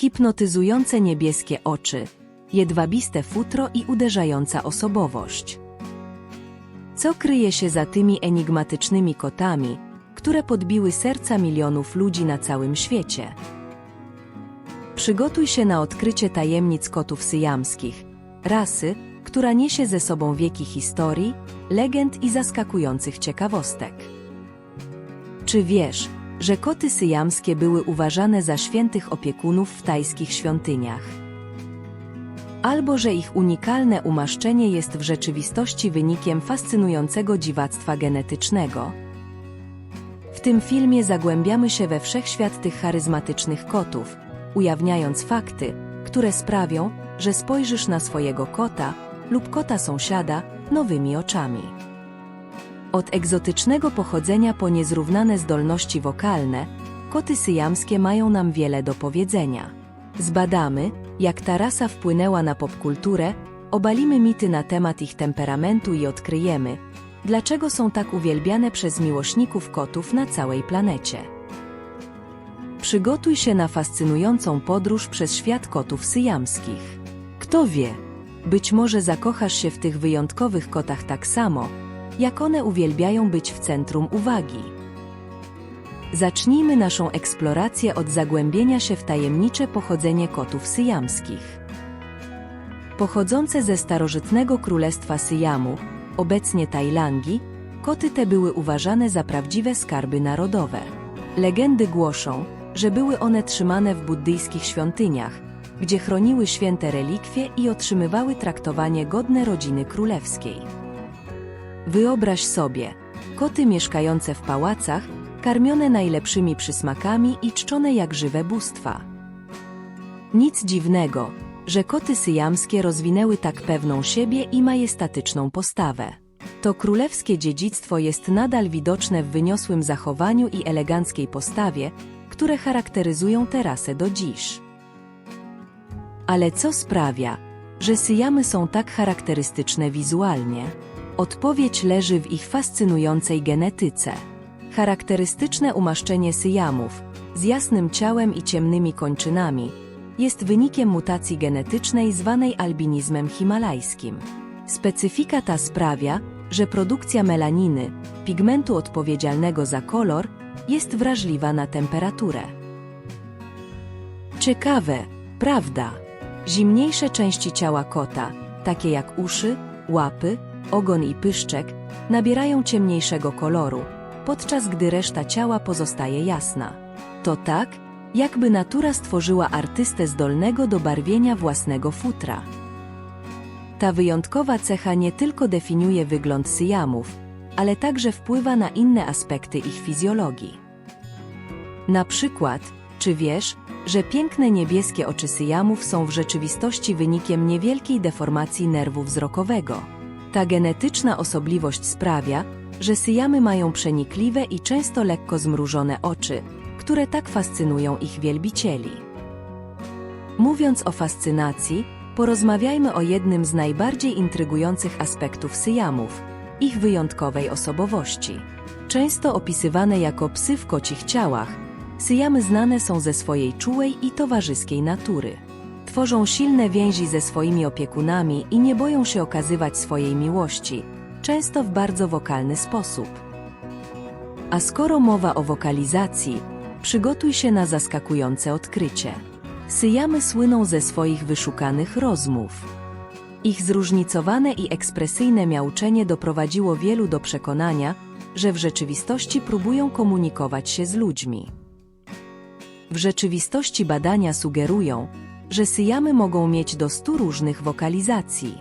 hipnotyzujące niebieskie oczy, jedwabiste futro i uderzająca osobowość. Co kryje się za tymi enigmatycznymi kotami, które podbiły serca milionów ludzi na całym świecie? Przygotuj się na odkrycie tajemnic kotów syjamskich, rasy, która niesie ze sobą wieki historii, legend i zaskakujących ciekawostek. Czy wiesz, że koty syjamskie były uważane za świętych opiekunów w tajskich świątyniach? Albo że ich unikalne umaszczenie jest w rzeczywistości wynikiem fascynującego dziwactwa genetycznego? W tym filmie zagłębiamy się we wszechświat tych charyzmatycznych kotów, ujawniając fakty, które sprawią, że spojrzysz na swojego kota lub kota sąsiada nowymi oczami. Od egzotycznego pochodzenia po niezrównane zdolności wokalne, koty syjamskie mają nam wiele do powiedzenia. Zbadamy, jak ta rasa wpłynęła na popkulturę, obalimy mity na temat ich temperamentu i odkryjemy, dlaczego są tak uwielbiane przez miłośników kotów na całej planecie. Przygotuj się na fascynującą podróż przez świat kotów syjamskich. Kto wie, być może zakochasz się w tych wyjątkowych kotach tak samo, jak one uwielbiają być w centrum uwagi. Zacznijmy naszą eksplorację od zagłębienia się w tajemnicze pochodzenie kotów syjamskich. Pochodzące ze starożytnego królestwa Syjamu, obecnie Tajlandii, koty te były uważane za prawdziwe skarby narodowe. Legendy głoszą, że były one trzymane w buddyjskich świątyniach, gdzie chroniły święte relikwie i otrzymywały traktowanie godne rodziny królewskiej. Wyobraź sobie, koty mieszkające w pałacach, karmione najlepszymi przysmakami i czczone jak żywe bóstwa. Nic dziwnego, że koty syjamskie rozwinęły tak pewną siebie i majestatyczną postawę. To królewskie dziedzictwo jest nadal widoczne w wyniosłym zachowaniu i eleganckiej postawie, które charakteryzują tę rasę do dziś. Ale co sprawia, że syjamy są tak charakterystyczne wizualnie? Odpowiedź leży w ich fascynującej genetyce. Charakterystyczne umaszczenie syjamów, z jasnym ciałem i ciemnymi kończynami, jest wynikiem mutacji genetycznej zwanej albinizmem himalajskim. Specyfika ta sprawia, że produkcja melaniny, pigmentu odpowiedzialnego za kolor, jest wrażliwa na temperaturę. Ciekawe, prawda? Zimniejsze części ciała kota, takie jak uszy, łapy, ogon i pyszczek, nabierają ciemniejszego koloru, podczas gdy reszta ciała pozostaje jasna. To tak, jakby natura stworzyła artystę zdolnego do barwienia własnego futra. Ta wyjątkowa cecha nie tylko definiuje wygląd syjamów, ale także wpływa na inne aspekty ich fizjologii. Na przykład, czy wiesz, że piękne niebieskie oczy syjamów są w rzeczywistości wynikiem niewielkiej deformacji nerwu wzrokowego? Ta genetyczna osobliwość sprawia, że syjamy mają przenikliwe i często lekko zmrużone oczy, które tak fascynują ich wielbicieli. Mówiąc o fascynacji, porozmawiajmy o jednym z najbardziej intrygujących aspektów syjamów ich wyjątkowej osobowości. Często opisywane jako psy w kocich ciałach, syjamy znane są ze swojej czułej i towarzyskiej natury. Tworzą silne więzi ze swoimi opiekunami i nie boją się okazywać swojej miłości, często w bardzo wokalny sposób. A skoro mowa o wokalizacji, przygotuj się na zaskakujące odkrycie. Syjamy słyną ze swoich wyszukanych rozmów. Ich zróżnicowane i ekspresyjne miauczenie doprowadziło wielu do przekonania, że w rzeczywistości próbują komunikować się z ludźmi. W rzeczywistości badania sugerują, że syjamy mogą mieć do 100 różnych wokalizacji.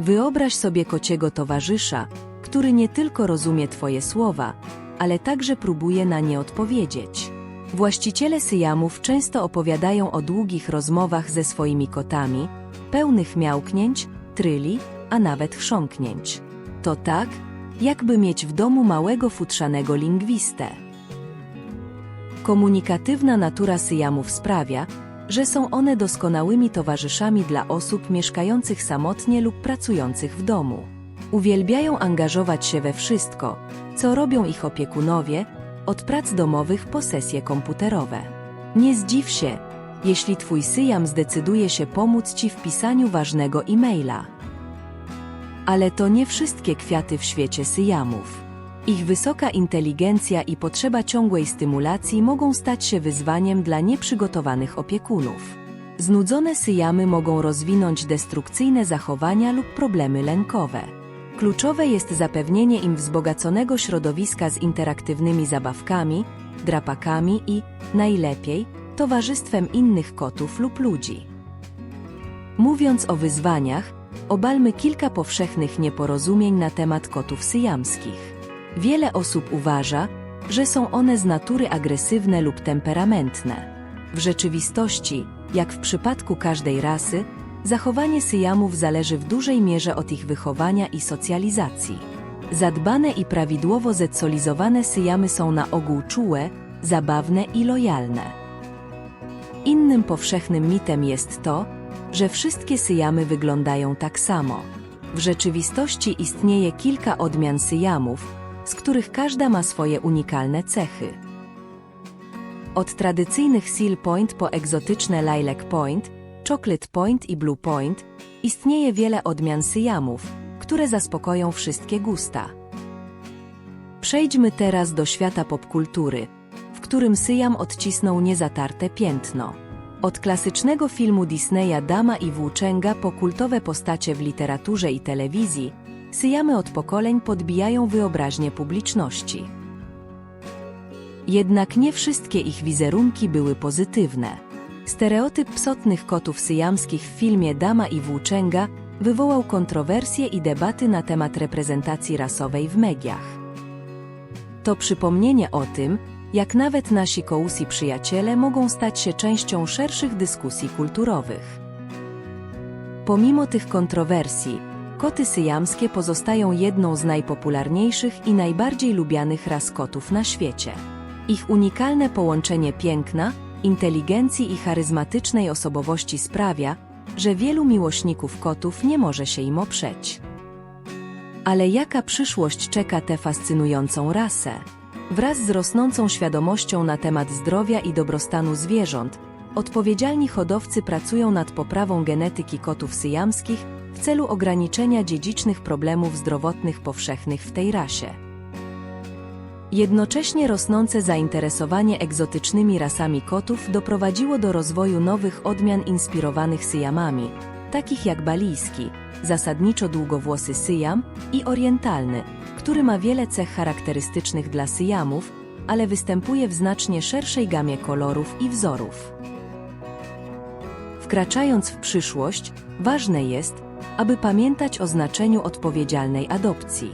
Wyobraź sobie kociego towarzysza, który nie tylko rozumie Twoje słowa, ale także próbuje na nie odpowiedzieć. Właściciele syjamów często opowiadają o długich rozmowach ze swoimi kotami, pełnych miałknięć, tryli, a nawet chrząknięć. To tak, jakby mieć w domu małego futrzanego lingwistę. Komunikatywna natura syjamów sprawia, że są one doskonałymi towarzyszami dla osób mieszkających samotnie lub pracujących w domu. Uwielbiają angażować się we wszystko, co robią ich opiekunowie, od prac domowych po sesje komputerowe. Nie zdziw się, jeśli twój Syjam zdecyduje się pomóc ci w pisaniu ważnego e-maila. Ale to nie wszystkie kwiaty w świecie Syjamów. Ich wysoka inteligencja i potrzeba ciągłej stymulacji mogą stać się wyzwaniem dla nieprzygotowanych opiekunów. Znudzone Syjamy mogą rozwinąć destrukcyjne zachowania lub problemy lękowe. Kluczowe jest zapewnienie im wzbogaconego środowiska z interaktywnymi zabawkami, drapakami i, najlepiej, towarzystwem innych kotów lub ludzi. Mówiąc o wyzwaniach, obalmy kilka powszechnych nieporozumień na temat kotów syjamskich. Wiele osób uważa, że są one z natury agresywne lub temperamentne. W rzeczywistości, jak w przypadku każdej rasy, zachowanie Syjamów zależy w dużej mierze od ich wychowania i socjalizacji. Zadbane i prawidłowo zecolizowane Syjamy są na ogół czułe, zabawne i lojalne. Innym powszechnym mitem jest to, że wszystkie Syjamy wyglądają tak samo. W rzeczywistości istnieje kilka odmian Syjamów, z których każda ma swoje unikalne cechy. Od tradycyjnych Seal Point po egzotyczne Lilac Point, Chocolate Point i Blue Point istnieje wiele odmian Syjamów, które zaspokoją wszystkie gusta. Przejdźmy teraz do świata popkultury, w którym Syjam odcisnął niezatarte piętno. Od klasycznego filmu Disneya Dama i Włóczęga po kultowe postacie w literaturze i telewizji, Syjamy od pokoleń podbijają wyobraźnię publiczności. Jednak nie wszystkie ich wizerunki były pozytywne. Stereotyp psotnych kotów syjamskich w filmie Dama i Włóczęga wywołał kontrowersje i debaty na temat reprezentacji rasowej w mediach. To przypomnienie o tym, jak nawet nasi kołusi przyjaciele mogą stać się częścią szerszych dyskusji kulturowych. Pomimo tych kontrowersji, koty syjamskie pozostają jedną z najpopularniejszych i najbardziej lubianych ras kotów na świecie. Ich unikalne połączenie piękna, inteligencji i charyzmatycznej osobowości sprawia, że wielu miłośników kotów nie może się im oprzeć. Ale jaka przyszłość czeka tę fascynującą rasę? Wraz z rosnącą świadomością na temat zdrowia i dobrostanu zwierząt, odpowiedzialni hodowcy pracują nad poprawą genetyki kotów syjamskich w celu ograniczenia dziedzicznych problemów zdrowotnych powszechnych w tej rasie. Jednocześnie rosnące zainteresowanie egzotycznymi rasami kotów doprowadziło do rozwoju nowych odmian inspirowanych syjamami, takich jak balijski, zasadniczo długowłosy syjam i orientalny, który ma wiele cech charakterystycznych dla syjamów, ale występuje w znacznie szerszej gamie kolorów i wzorów. Wkraczając w przyszłość, ważne jest, aby pamiętać o znaczeniu odpowiedzialnej adopcji.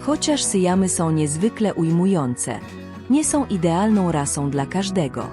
Chociaż syjamy są niezwykle ujmujące, nie są idealną rasą dla każdego.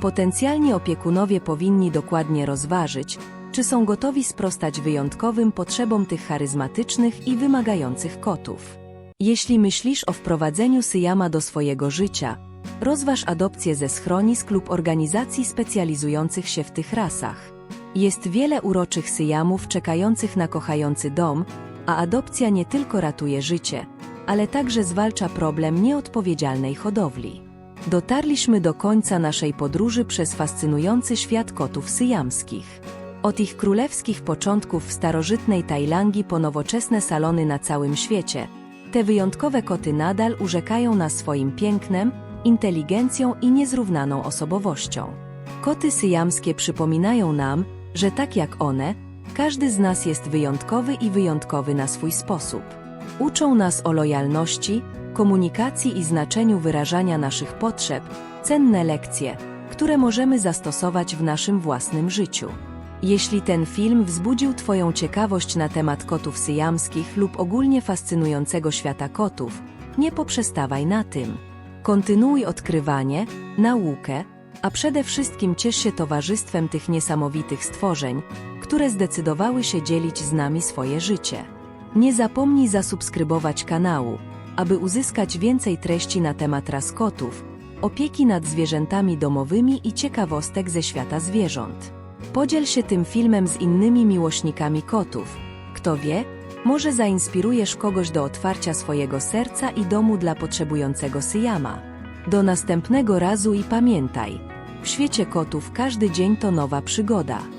Potencjalni opiekunowie powinni dokładnie rozważyć, czy są gotowi sprostać wyjątkowym potrzebom tych charyzmatycznych i wymagających kotów. Jeśli myślisz o wprowadzeniu Syjama do swojego życia, rozważ adopcję ze schronisk lub organizacji specjalizujących się w tych rasach. Jest wiele uroczych Syjamów czekających na kochający dom, a adopcja nie tylko ratuje życie, ale także zwalcza problem nieodpowiedzialnej hodowli. Dotarliśmy do końca naszej podróży przez fascynujący świat kotów syjamskich. Od ich królewskich początków w starożytnej Tajlandii po nowoczesne salony na całym świecie, te wyjątkowe koty nadal urzekają nas swoim pięknem, inteligencją i niezrównaną osobowością. Koty syjamskie przypominają nam, że tak jak one, każdy z nas jest wyjątkowy i wyjątkowy na swój sposób. Uczą nas o lojalności, komunikacji i znaczeniu wyrażania naszych potrzeb, cenne lekcje, które możemy zastosować w naszym własnym życiu. Jeśli ten film wzbudził Twoją ciekawość na temat kotów syjamskich lub ogólnie fascynującego świata kotów, nie poprzestawaj na tym. Kontynuuj odkrywanie, naukę, a przede wszystkim ciesz się towarzystwem tych niesamowitych stworzeń, które zdecydowały się dzielić z nami swoje życie. Nie zapomnij zasubskrybować kanału, aby uzyskać więcej treści na temat ras kotów, opieki nad zwierzętami domowymi i ciekawostek ze świata zwierząt. Podziel się tym filmem z innymi miłośnikami kotów. Kto wie, może zainspirujesz kogoś do otwarcia swojego serca i domu dla potrzebującego Syjama. Do następnego razu i pamiętaj, W świecie kotów każdy dzień to nowa przygoda.